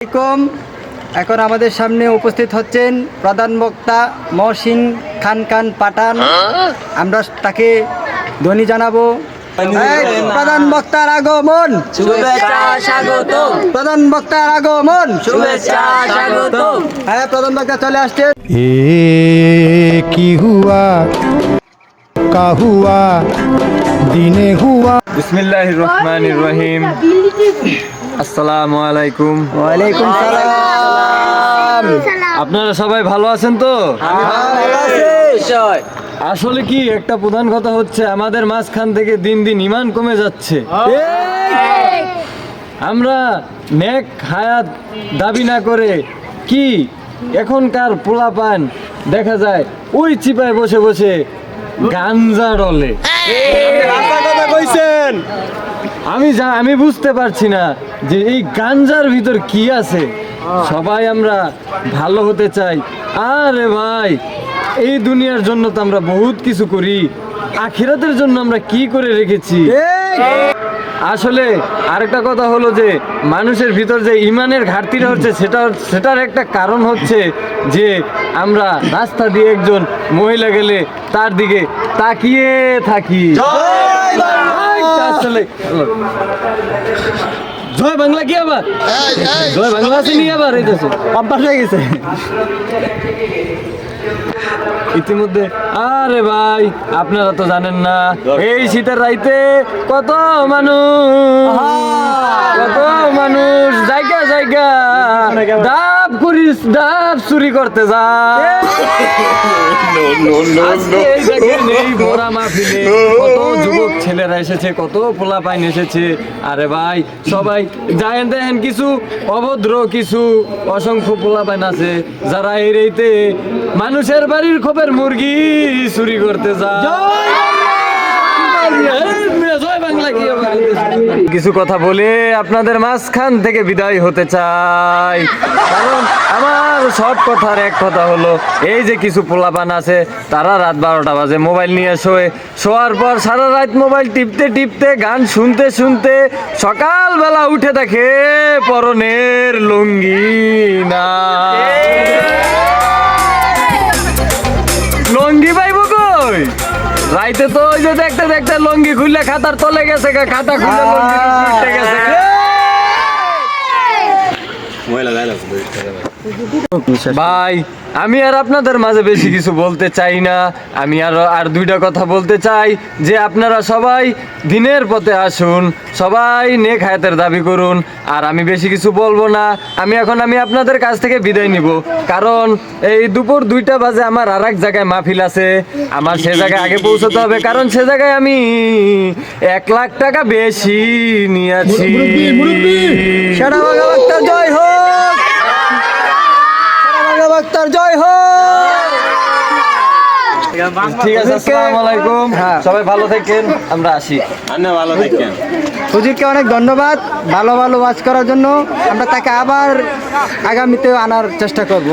আলাইকুম। এখন আমাদের সামনে উপস্থিত হচ্ছেন প্রধান বক্তা মহসিন খান খান পাঠান। আমরা তাকে ধ্বনি জানাব। প্রধান বক্তার আগমন। প্রধান বক্তার আগমন। হ্যাঁ প্রধান বক্তা চলে আসছে। এ কি হুয়া কাহুয়া দিনে হুয়া। বিসমিল্লাহ রহমান রহিম। আসসালামু আলাইকুম। ওয়ালাইকুম সালাম। আপনারা সবাই ভালো আছেন তো? আসলে কি একটা প্রধান কথা হচ্ছে আমাদের মাঝখান থেকে দিন দিন ইমান কমে যাচ্ছে। আমরা নেক হায়াত দাবি না করে কি এখনকার পোলাপান দেখা যায় ওই চিপায় বসে বসে গাঞ্জা ডলে আমি যা আমি বুঝতে পারছি না যে এই গাঞ্জার ভিতর কি আছে। সবাই আমরা ভালো হতে চাই। আরে ভাই এই দুনিয়ার জন্য তো আমরা বহুত কিছু করি। আখিরাতের জন্য আমরা কি করে রেখেছি? আসলে আরেকটা কথা হলো যে মানুষের ভিতর যে ইমানের ঘাটতিটা হচ্ছে সেটা সেটার একটা কারণ হচ্ছে যে আমরা রাস্তা দিয়ে একজন মহিলা গেলে তার দিকে তাকিয়ে থাকি। আসলে। জয় বাংলা কি আবার? জয় বাংলা আছে নি আবার? এই দেশে অভ্যাস হয়ে গেছে। ইতিমধ্যে আরে ভাই আপনারা তো জানেন না এই শীতের রাইতে কত মানুষ কত মানুষ জায়গা জায়গা। ডাব করিস ডাব চুরি করতে যা। কত যুবক ছেলেরা এসেছে কত পোলা পাইন এসেছে। আরে ভাই সবাই জানেন দেখেন কিছু অভদ্র কিছু অসংখ্য পোলা পাইন আছে যারা এই রেইতে মানুষের বাড়ির খোপের মুরগি চুরি করতে যায়? কিছু কথা বলে আপনাদের মাঝখান থেকে বিদায় হতে চাই। কারণ আমার সব কথার এক কথা হলো, এই যে কিছু পোলাপান আছে, তারা রাত বারোটা বাজে, মোবাইল নিয়ে শোয়ে। শোয়ার পর সারা রাত মোবাইল টিপতে টিপতে, গান শুনতে শুনতে সকালবেলা উঠে দেখে পরনের লুঙ্গি না রাইতে তো ওই যে দেখতে দেখতে লঙ্গি খুললে খাতার তলে গেছে গা, খাতা খুললে লঙ্গি গেছে। গা। ভাই, আমি আর আপনাদের মাঝে বেশি কিছু বলতে চাই না। আমি আর আর দুইটা কথা বলতে চাই, যে আপনারা সবাই দিনের পথে আসুন, সবাই নেক হায়াতের দাবি করুন, আর আমি বেশি কিছু বলব না। আমি এখন, আমি আপনাদের কাছ থেকে বিদায় নিব। কারণ এই দুপুর দুইটা বাজে আমার আর এক জায়গায় মাহফিল আছে। আমার সে জায়গায় আগে পৌঁছতে হবে, কারণ সে জায়গায় আমি এক লাখ টাকা বেশি নিয়েছি সেরা বাংলা বক্তার জয় হোক সেরা বাংলা বক্তার জয় হোক ঠিক আছে আসসালামু আলাইকুম হ্যাঁ। সবাই ভালো থাকেন আমরা আসি। সুজিতকে অনেক ধন্যবাদ ভালো ভালো ওয়াজ করার জন্য। আমরা তাকে আবার আগামীতে আনার চেষ্টা করব।